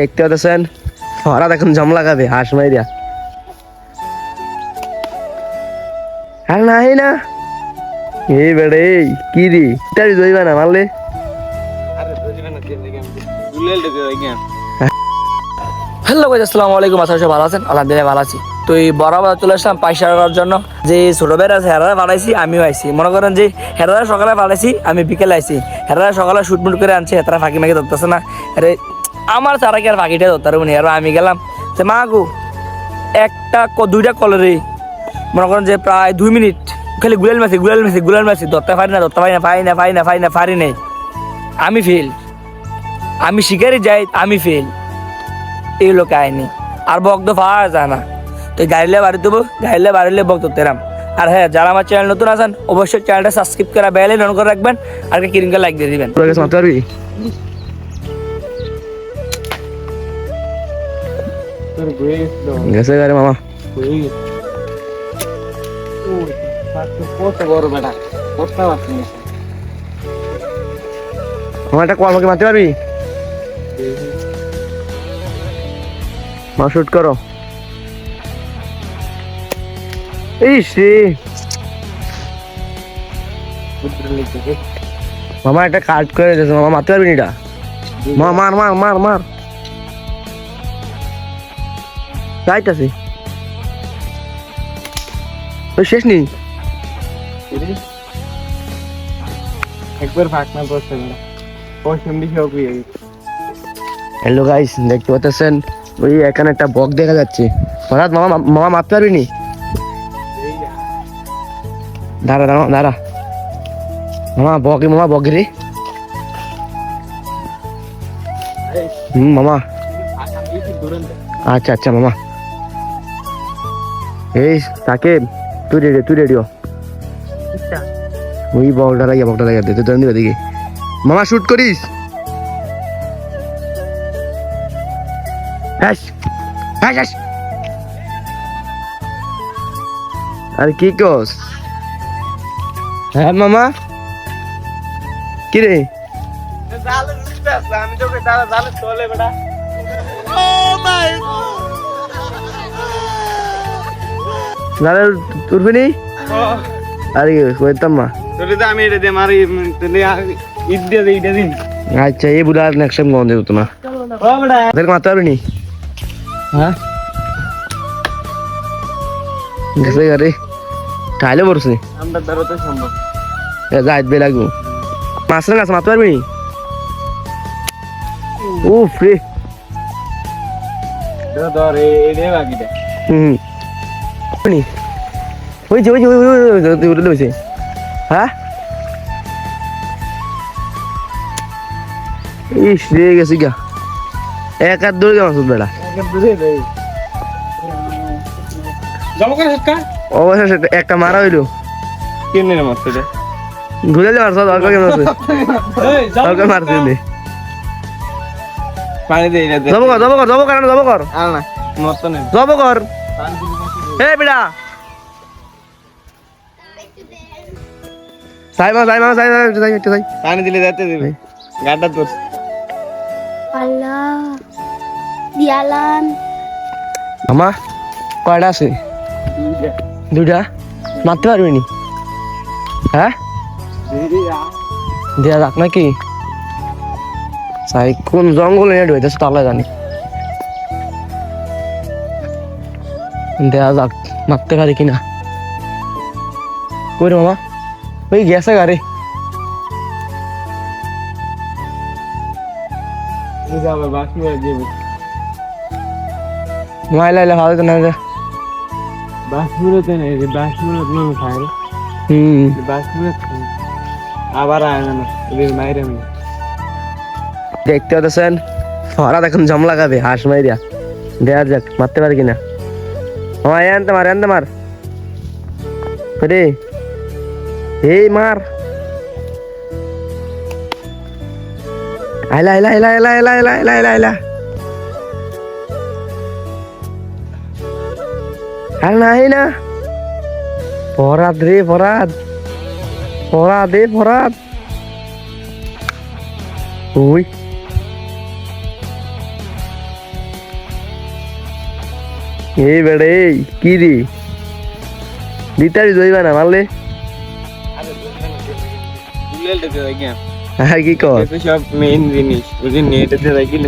দেখতে পাচ্ছেন? ফরাদ এখন জম লাগাবে হাঁস মাইরিয়া আর নাই না। এই বেড়ে কি রে ইটারি দইবা না মারলে? হ্যালো গাইজ আসসালামু আলাইকুম আসলে সব ভালো আছেন। আলহামদুলিল্লাহ ভালো আছি। তো এই বরাবর চলে আসলাম পয়সা করার জন্য। যে ছোট ভাইরা আছে হেরারা বাড়াইছি আমিও আইছি। মনে করেন যে হেরারা সকালে বাড়াইছি আমি বিকেলে আইছি। হেরারা সকালে শুটমুট করে আনছে হেতারা ফাঁকি মাকি ধরতেছে না। আরে আমার তারা কি আর ফাঁকিটা ধরতে পারব আর আমি গেলাম যে মা গো একটা দুইটা কলরে মনে করেন যে প্রায় দুই মিনিট, খালি গুলাল মাছি গুলাল মাছি গুলাল মাছি ধরতে পারি না, ধরতে পারি না পারি না পারি না পারি না, পারি নাই। আমি ফেল আমি শিকারি যাই, আমি ফেল এই হলো কাহিনী। আর বক তো পাওয়া যায় না। তো গাড়িলে বাড়ি দেবো, গাড়িলে বাড়িলে বক ধরতেরাম আর হ্যাঁ যারা আমার চ্যানেল নতুন আছেন, অবশ্যই চ্যানেলটা সাবস্ক্রাইব করা বেলে নন করে রাখবেন, আর কিরিনকে লাইক দিয়ে দিবেন। গেছে গাড়ি মামা। আমার একটা কল মারতে পারবি? মা শুট করো। ইস রে। মামা একটা কাজ করে দিয়েছে। মামা মারতে পারবি না এটা? মা মার মার মার মার। যাইতাছে। ওই শেষ নেই? একবার ফাঁক না না। হ্যালো গাইস দেখতে পাচ্ছেন? ওই এখানে একটা বক দেখা যাচ্ছে। হঠাৎ মামা মামা মারতে পারবি নি? দাঁড়া দাঁড়া দাঁড়া। মামা বকে মামা বক রে। হুম মামা। আচ্ছা আচ্ছা মামা। এই তাকে তুই রেডি তুই রেডিও ওই বকটা লাগিয়ে বকটা লাগিয়ে দে তুই দিবে দিকে মামা শুট করিস? আরে কি কস? হ্যাঁ মামা? কি রে? আমি তোকে দাদা জালে চলে বেটা। দাদা তুরবি নি? আরে কইতাম মা তোরে আমি এটা দিয়ে মারি ঈদ দিয়ে দিই দিন আচ্ছা এই বুড়া আর নেক্সট টাইম গন্ধ দেবো না। ও বেটা। ওদেরকে মারতে পারবি নি? হ্যাঁ? গেছে গাড়ি। খাইলে পড়ছে আমরা ধরো তো সম্ভব যাইত বে লাগবো। মাছ না মারতে পারবি নি? উফ রে। ধর এই বাকিটা হুম। নি ওই যে ওই যে ওই ওই হ্যাঁ? ইস রে গেছি গা। এক হাত দৌড়ে শুধু বেড়া। সেটা একটা মারা হইল। কেমনে রে ঘুরে মারছ দরকার কেন আছে? দরকার মারছে নি পানি দে এটা দে। জব কর জব কর জব কর জব কর। আল না মত নেই। জব কর। এ বিড়া সাই মা সাই মা সাই সাই সাই সাই পানি দিলে যেতে দিবে। গাড্ডা তোর আল্লাহ দিয়ালান। মামা কয়টা আছে? দুটা মারতে পারবি নি? হ্যাঁ? দেয়া যাক নাকি? সাই কোন জঙ্গল এনে ঢুইতেছে তাহলে জানি। দেয়া যাক, মারতে পারি কিনা। কই মামা? ওই গেছে গাড়ি। মাইলা এলে ভালো তো না রে। বাসপুরতে নেই রে বাসপুরত না খাই রে হুম। আবার আয় না এদের মাইরে আমি দেখতে পাচ্ছেন ফরাদ এখন জম লাগাবে হাঁস মাইরিয়া দেয়া যাক, মারতে পারি কিনা। আমার আনতে মার আনতে মার রে এই মার আইলা আইলা আইলা আইলা আইলা আইলা আইলা আইলা আইলা আর নাই না ফরাদ রে ফরাদ ফরাদ রে ফরাদ ওই এই বেড়ে এই কি রে? দিতারি জইবা না মারলে? আর কি কর? সব মেইন জিনিস বুঝি নেট দিতে দেখি